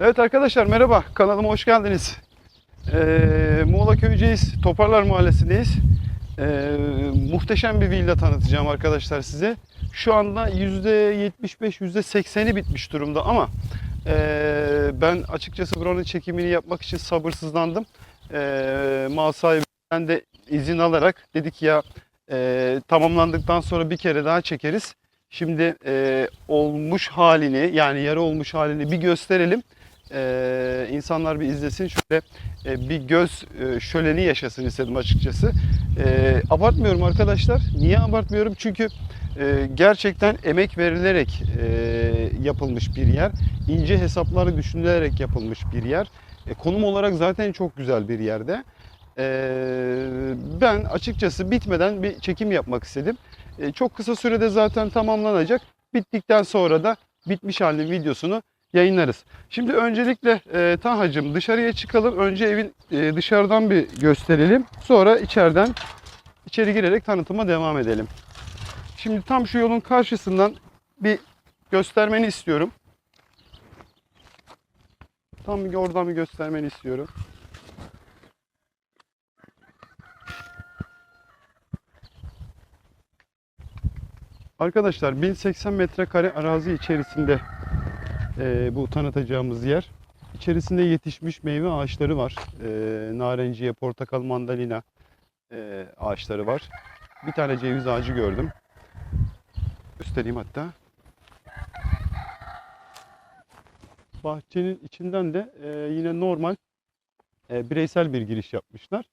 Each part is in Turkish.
Evet arkadaşlar merhaba kanalıma hoş geldiniz. Ee, Muğla Köyceğiz Toparlar Mahallesi'ndeyiz. Ee, muhteşem bir villa tanıtacağım arkadaşlar size. Şu anda %75 %80'i bitmiş durumda ama ee, ben açıkçası buranın çekimini yapmak için sabırsızlandım. Ee, mal sahibinden de izin alarak dedik ya ee, tamamlandıktan sonra bir kere daha çekeriz. Şimdi ee, olmuş halini yani yarı olmuş halini bir gösterelim. Ee, insanlar bir izlesin şöyle e, bir göz e, şöleni yaşasın istedim açıkçası. Ee, abartmıyorum arkadaşlar. Niye abartmıyorum? Çünkü e, gerçekten emek verilerek e, yapılmış bir yer. İnce hesapları düşünülerek yapılmış bir yer. E, konum olarak zaten çok güzel bir yerde. Ee, ben açıkçası bitmeden bir çekim yapmak istedim. E, çok kısa sürede zaten tamamlanacak. Bittikten sonra da bitmiş halinin videosunu yayınlarız. Şimdi öncelikle e, Taha'cığım dışarıya çıkalım. Önce evin e, dışarıdan bir gösterelim. Sonra içeriden içeri girerek tanıtıma devam edelim. Şimdi tam şu yolun karşısından bir göstermeni istiyorum. Tam bir oradan bir göstermeni istiyorum. Arkadaşlar 1080 metrekare arazi içerisinde e, bu tanıtacağımız yer. İçerisinde yetişmiş meyve ağaçları var. E, narenciye, portakal, mandalina e, ağaçları var. Bir tane ceviz ağacı gördüm. Göstereyim hatta. Bahçenin içinden de e, yine normal e, bireysel bir giriş yapmışlar.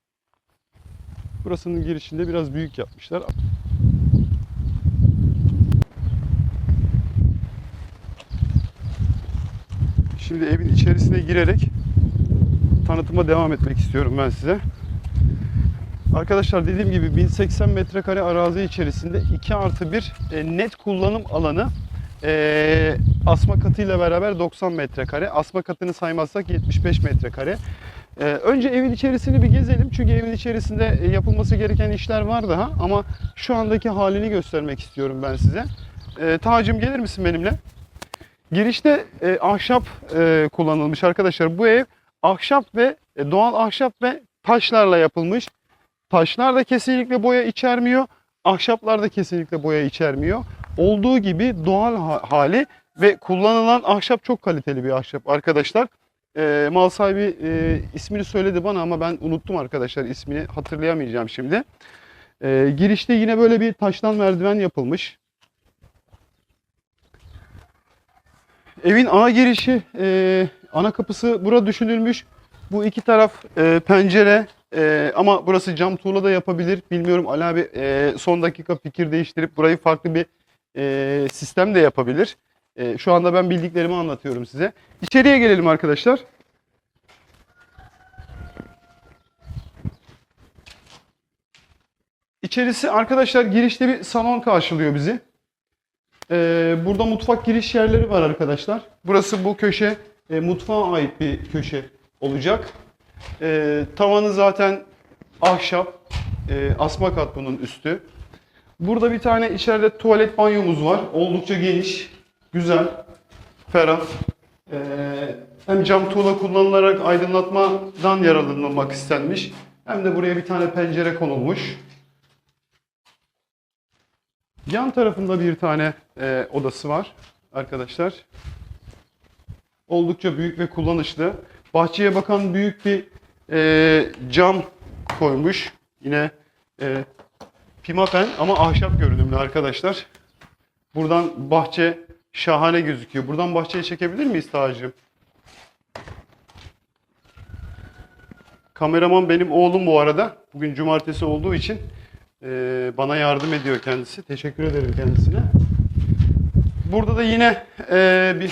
Burasının girişinde biraz büyük yapmışlar. Şimdi evin içerisine girerek tanıtıma devam etmek istiyorum ben size. Arkadaşlar dediğim gibi 1080 metrekare arazi içerisinde 2 artı 1 e, net kullanım alanı e, asma katıyla beraber 90 metrekare. Asma katını saymazsak 75 metrekare. E, önce evin içerisini bir gezelim. Çünkü evin içerisinde e, yapılması gereken işler var daha. Ama şu andaki halini göstermek istiyorum ben size. E, Tacım gelir misin benimle? Girişte e, ahşap e, kullanılmış arkadaşlar. Bu ev ahşap ve e, doğal ahşap ve taşlarla yapılmış. Taşlar da kesinlikle boya içermiyor. Ahşaplar da kesinlikle boya içermiyor. Olduğu gibi doğal ha- hali ve kullanılan ahşap çok kaliteli bir ahşap arkadaşlar. E, mal sahibi e, ismini söyledi bana ama ben unuttum arkadaşlar ismini hatırlayamayacağım şimdi. E, girişte yine böyle bir taştan merdiven yapılmış. Evin ana girişi, e, ana kapısı bura düşünülmüş. Bu iki taraf e, pencere e, ama burası cam tuğla da yapabilir. Bilmiyorum Ali abi e, son dakika fikir değiştirip burayı farklı bir e, sistem de yapabilir. E, şu anda ben bildiklerimi anlatıyorum size. İçeriye gelelim arkadaşlar. İçerisi arkadaşlar girişte bir salon karşılıyor bizi. Ee, burada mutfak giriş yerleri var arkadaşlar. Burası bu köşe e, mutfağa ait bir köşe olacak. Ee, tavanı zaten ahşap, e, asma kat bunun üstü. Burada bir tane içeride tuvalet banyomuz var. Oldukça geniş, güzel, ferah. Ee, hem cam tuğla kullanılarak aydınlatmadan yararlanılmak istenmiş. Hem de buraya bir tane pencere konulmuş. Yan tarafında bir tane e, odası var arkadaşlar. Oldukça büyük ve kullanışlı. Bahçeye bakan büyük bir e, cam koymuş. Yine e, pimapen ama ahşap görünümlü arkadaşlar. Buradan bahçe şahane gözüküyor. Buradan bahçeye çekebilir miyiz Tacım? Kameraman benim oğlum bu arada. Bugün cumartesi olduğu için ee, bana yardım ediyor kendisi. Teşekkür ederim kendisine. Burada da yine e, bir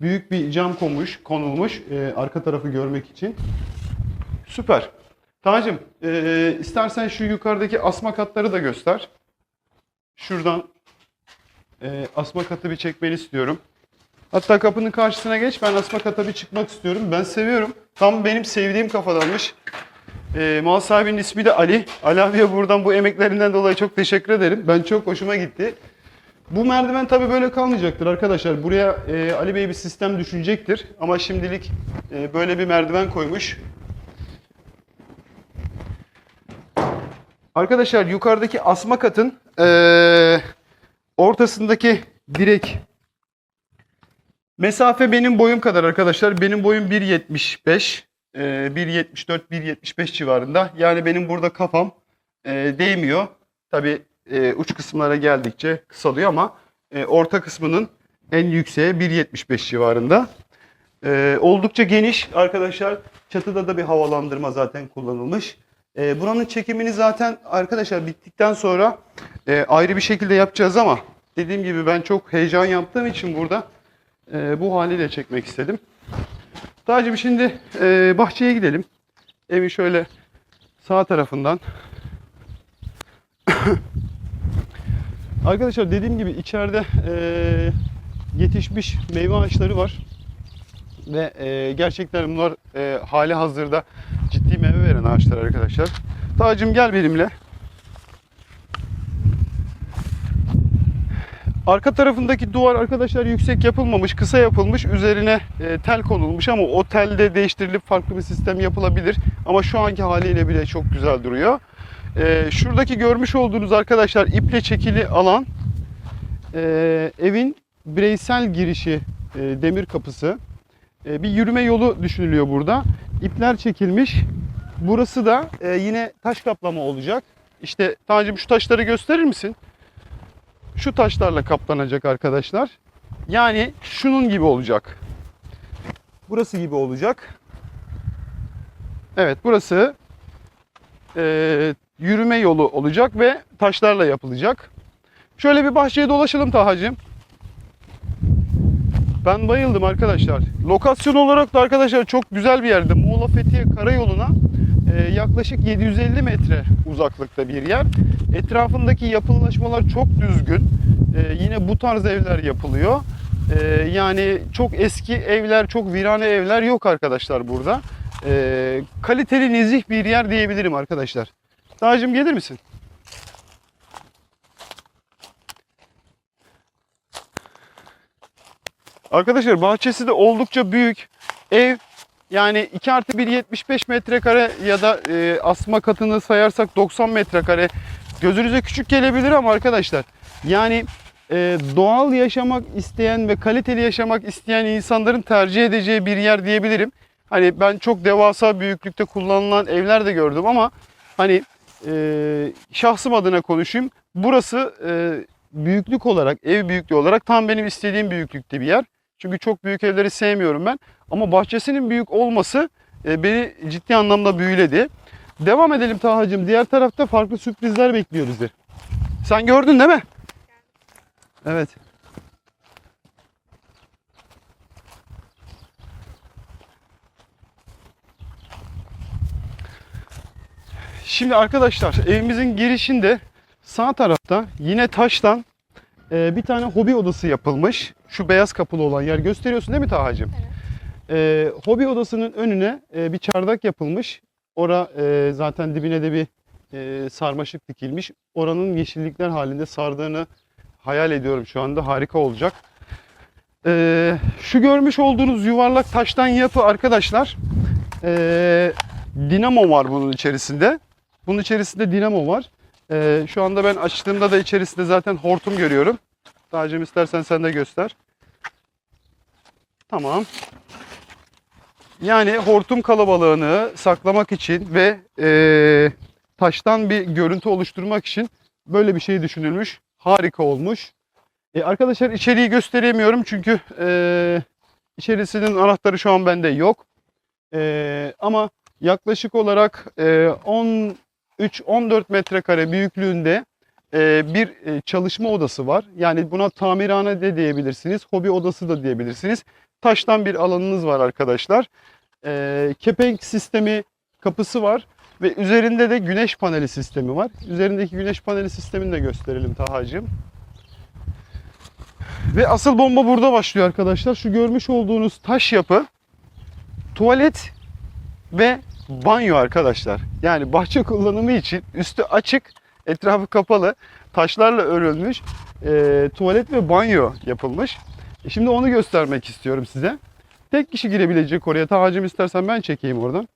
büyük bir cam konmuş, konulmuş e, arka tarafı görmek için. Süper. Tacım, e, istersen şu yukarıdaki asma katları da göster. Şuradan e, asma katı bir çekmeni istiyorum. Hatta kapının karşısına geç. Ben asma kata bir çıkmak istiyorum. Ben seviyorum. Tam benim sevdiğim kafadanmış. E, mal sahibinin ismi de Ali. Ali abiye buradan bu emeklerinden dolayı çok teşekkür ederim. Ben çok hoşuma gitti. Bu merdiven tabii böyle kalmayacaktır arkadaşlar. Buraya e, Ali Bey bir sistem düşünecektir. Ama şimdilik e, böyle bir merdiven koymuş. Arkadaşlar yukarıdaki asma katın e, ortasındaki direk mesafe benim boyum kadar arkadaşlar. Benim boyum 1.75. e, 1.74-1.75 civarında. Yani benim burada kafam e, değmiyor. Tabii e, uç kısımlara geldikçe kısalıyor ama e, orta kısmının en yükseği 1.75 civarında. E, oldukça geniş arkadaşlar. Çatıda da bir havalandırma zaten kullanılmış. E, buranın çekimini zaten arkadaşlar bittikten sonra e, ayrı bir şekilde yapacağız ama dediğim gibi ben çok heyecan yaptığım için burada e, bu haliyle çekmek istedim. Tacım şimdi e, bahçeye gidelim. Evin şöyle sağ tarafından Arkadaşlar dediğim gibi içeride eee, yetişmiş meyve ağaçları var. Ve eee, gerçekten bunlar eee, hali hazırda ciddi meyve veren ağaçlar arkadaşlar. Tacım gel benimle. Arka tarafındaki duvar arkadaşlar yüksek yapılmamış, kısa yapılmış. Üzerine e, tel konulmuş ama o telde değiştirilip farklı bir sistem yapılabilir. Ama şu anki haliyle bile çok güzel duruyor. E, şuradaki görmüş olduğunuz arkadaşlar iple çekili alan e, evin bireysel girişi e, demir kapısı. E, bir yürüme yolu düşünülüyor burada. İpler çekilmiş. Burası da e, yine taş kaplama olacak. İşte Tanrıcığım şu taşları gösterir misin? Şu taşlarla kaplanacak arkadaşlar. Yani şunun gibi olacak. Burası gibi olacak. Evet burası e, yürüme yolu olacak ve taşlarla yapılacak. Şöyle bir bahçeye dolaşalım Tahacığım. Ben bayıldım arkadaşlar. Lokasyon olarak da arkadaşlar çok güzel bir yerde. Muğla Fethiye Karayolu'na yaklaşık 750 metre uzaklıkta bir yer. Etrafındaki yapılaşmalar çok düzgün. E, yine bu tarz evler yapılıyor. E, yani çok eski evler, çok virane evler yok arkadaşlar burada. Kaliteli, nezih bir yer diyebilirim arkadaşlar. Dağcım gelir misin? Arkadaşlar bahçesi de oldukça büyük. Ev yani 2 artı 1 75 metrekare ya da e, asma katını sayarsak 90 metrekare. Gözünüze küçük gelebilir ama arkadaşlar yani e, doğal yaşamak isteyen ve kaliteli yaşamak isteyen insanların tercih edeceği bir yer diyebilirim. Hani ben çok devasa büyüklükte kullanılan evler de gördüm ama hani e, şahsım adına konuşayım. Burası e, büyüklük olarak, ev büyüklüğü olarak tam benim istediğim büyüklükte bir yer. Çünkü çok büyük evleri sevmiyorum ben. Ama bahçesinin büyük olması e, beni ciddi anlamda büyüledi. Devam edelim Taha'cığım. Diğer tarafta farklı sürprizler bekliyor bizi. Sen gördün değil mi? Evet. Şimdi arkadaşlar evimizin girişinde sağ tarafta yine taştan e, bir tane hobi odası yapılmış. Şu beyaz kapılı olan yer gösteriyorsun değil mi Taha'cığım? E, hobi odasının önüne e, bir çardak yapılmış. Ora e, zaten dibine de bir e, sarmaşık dikilmiş. Oranın yeşillikler halinde sardığını hayal ediyorum şu anda. Harika olacak. E, şu görmüş olduğunuz yuvarlak taştan yapı arkadaşlar. E, dinamo var bunun içerisinde. Bunun içerisinde dinamo var. E, şu anda ben açtığımda da içerisinde zaten hortum görüyorum. Tacım istersen sen de göster. Tamam. Yani hortum kalabalığını saklamak için ve e, taştan bir görüntü oluşturmak için böyle bir şey düşünülmüş. Harika olmuş. E, arkadaşlar içeriği gösteremiyorum çünkü e, içerisinin anahtarı şu an bende yok. E, ama yaklaşık olarak e, 13-14 metrekare büyüklüğünde e, bir e, çalışma odası var. Yani buna tamirhane de diyebilirsiniz, hobi odası da diyebilirsiniz. Taştan bir alanınız var arkadaşlar. E, kepenk sistemi kapısı var ve üzerinde de güneş paneli sistemi var. Üzerindeki güneş paneli sistemini de gösterelim Tahacığım. Ve asıl bomba burada başlıyor arkadaşlar. Şu görmüş olduğunuz taş yapı tuvalet ve banyo arkadaşlar. Yani bahçe kullanımı için üstü açık Etrafı kapalı. Taşlarla örülmüş. e, tuvalet ve banyo yapılmış. E, Şimdi onu göstermek istiyorum size. Tek kişi girebilecek oraya. Tacım istersen ben çekeyim oradan.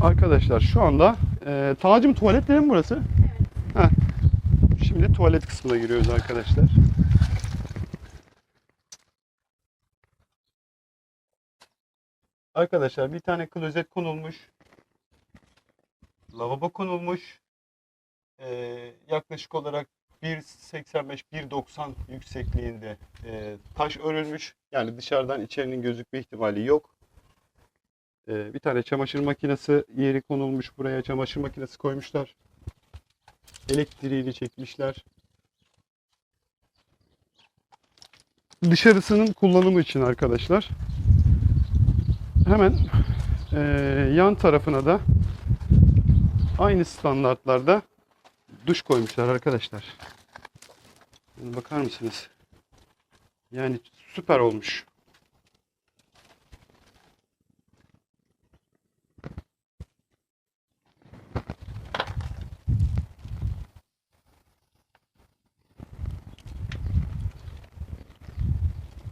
Arkadaşlar şu anda e, Tacım tuvaletleri mi burası? Evet. Şimdi tuvalet kısmına giriyoruz arkadaşlar. Arkadaşlar bir tane klozet konulmuş. Lavabo konulmuş. Ee, yaklaşık olarak 1.85-1.90 yüksekliğinde e, taş örülmüş. Yani dışarıdan içerinin gözükme ihtimali yok. Ee, bir tane çamaşır makinesi yeri konulmuş. Buraya çamaşır makinesi koymuşlar. Elektriğini çekmişler. Dışarısının kullanımı için arkadaşlar. Hemen eee, yan tarafına da aynı standartlarda duş koymuşlar arkadaşlar. Bakar mısınız? Yani süper olmuş.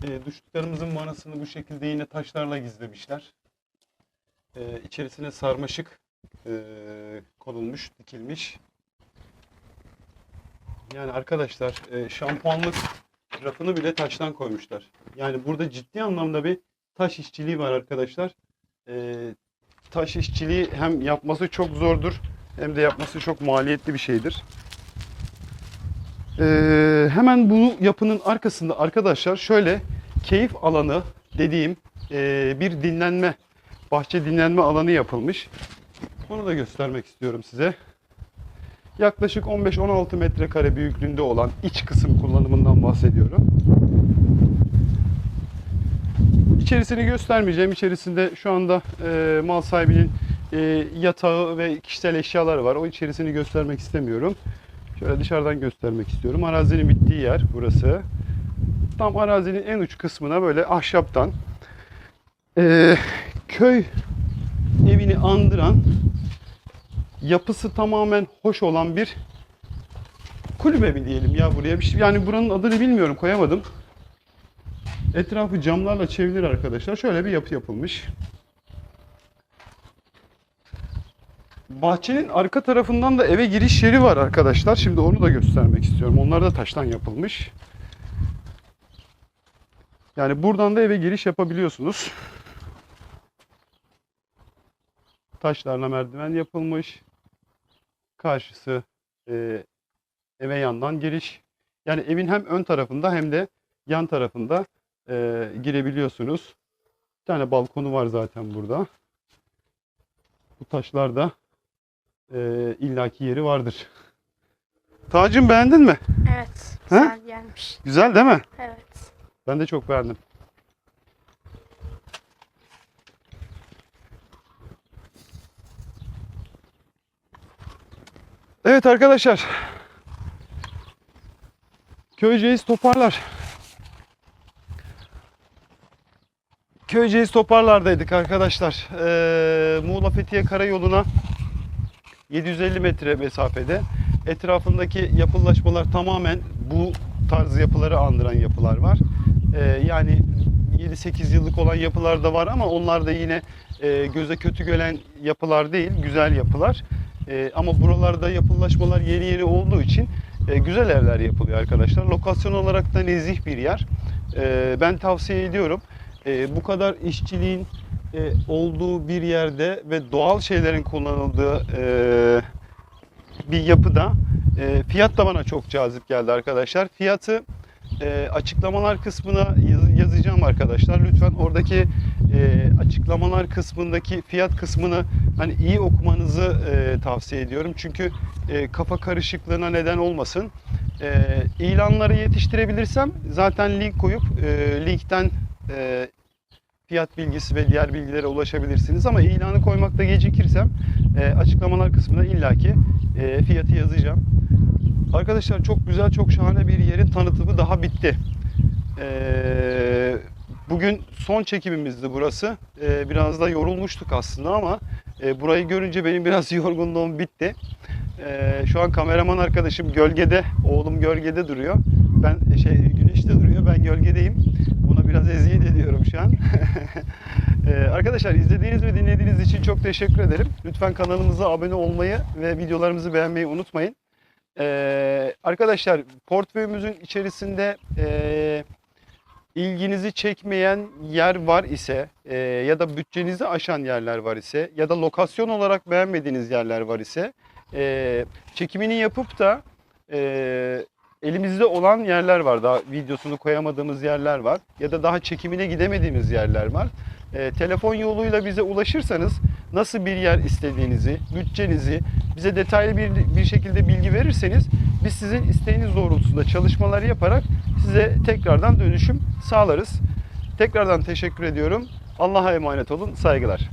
E, duşluklarımızın manasını bu şekilde yine taşlarla gizlemişler. E, içerisine sarmaşık e, konulmuş, dikilmiş. Yani arkadaşlar e, şampuanlık rafını bile taştan koymuşlar. Yani burada ciddi anlamda bir taş işçiliği var arkadaşlar. E, taş işçiliği hem yapması çok zordur hem de yapması çok maliyetli bir şeydir. Ee, hemen bu yapının arkasında arkadaşlar şöyle keyif alanı dediğim ee, bir dinlenme, bahçe dinlenme alanı yapılmış. Onu da göstermek istiyorum size. Yaklaşık 15-16 metrekare büyüklüğünde olan iç kısım kullanımından bahsediyorum. İçerisini göstermeyeceğim. İçerisinde şu anda e, mal sahibinin e, yatağı ve kişisel eşyaları var. O içerisini göstermek istemiyorum. Şöyle dışarıdan göstermek istiyorum. Arazinin bittiği yer burası. Tam arazinin en uç kısmına böyle ahşaptan e, köy evini andıran yapısı tamamen hoş olan bir kulübe mi diyelim ya buraya şey. Yani buranın adını bilmiyorum koyamadım. Etrafı camlarla çevrilir arkadaşlar. Şöyle bir yapı yapılmış. Bahçenin arka tarafından da eve giriş yeri var arkadaşlar. Şimdi onu da göstermek istiyorum. Onlar da taştan yapılmış. Yani buradan da eve giriş yapabiliyorsunuz. Taşlarla merdiven yapılmış. Karşısı e, eve yandan giriş. Yani evin hem ön tarafında hem de yan tarafında e, girebiliyorsunuz. Bir tane balkonu var zaten burada. Bu taşlar da e, illaki yeri vardır. Tacım beğendin mi? Evet. Güzel gelmiş. Güzel değil mi? Evet. Ben de çok beğendim. Evet arkadaşlar. Köyceğiz toparlar. Köyceğiz toparlardaydık arkadaşlar. Ee, Muğla Fethiye Karayolu'na 750 metre mesafede. Etrafındaki yapılaşmalar tamamen bu tarz yapıları andıran yapılar var. Ee, yani 7-8 yıllık olan yapılar da var ama onlar da yine e, göze kötü gelen yapılar değil, güzel yapılar. E, ama buralarda yapılaşmalar yeni yeni olduğu için e, güzel evler yapılıyor arkadaşlar. Lokasyon olarak da nezih bir yer. E, ben tavsiye ediyorum. E, bu kadar işçiliğin e, olduğu bir yerde ve doğal şeylerin kullanıldığı e, bir yapıda e, fiyat da bana çok cazip geldi arkadaşlar. Fiyatı e, açıklamalar kısmına yaz- yazacağım arkadaşlar. Lütfen oradaki e, açıklamalar kısmındaki fiyat kısmını hani iyi okumanızı e, tavsiye ediyorum. Çünkü e, kafa karışıklığına neden olmasın. E, ilanları yetiştirebilirsem zaten link koyup e, linkten e, fiyat bilgisi ve diğer bilgilere ulaşabilirsiniz. Ama ilanı koymakta gecikirsem e, açıklamalar kısmına illaki e, fiyatı yazacağım. Arkadaşlar çok güzel, çok şahane bir yerin tanıtımı daha bitti. Ee, Bugün son çekimimizdi burası. Ee, biraz da yorulmuştuk aslında ama e, burayı görünce benim biraz yorgunluğum bitti. Ee, şu an kameraman arkadaşım gölgede, oğlum gölgede duruyor. Ben şey güneşte duruyor, ben gölgedeyim. Biraz eziyet ediyorum şu an. Ee, arkadaşlar izlediğiniz ve dinlediğiniz için çok teşekkür ederim. Lütfen kanalımıza abone olmayı ve videolarımızı beğenmeyi unutmayın. Ee, arkadaşlar portföyümüzün içerisinde e, ilginizi çekmeyen yer var ise e, ya da bütçenizi aşan yerler var ise ya da lokasyon olarak beğenmediğiniz yerler var ise e, çekimini yapıp da e, elimizde olan yerler var. Daha videosunu koyamadığımız yerler var ya da daha çekimine gidemediğimiz yerler var. E, telefon yoluyla bize ulaşırsanız nasıl bir yer istediğinizi, bütçenizi bize detaylı bir, bir şekilde bilgi verirseniz biz sizin isteğiniz doğrultusunda çalışmalar yaparak size tekrardan dönüşüm sağlarız. Tekrardan teşekkür ediyorum. Allah'a emanet olun. Saygılar.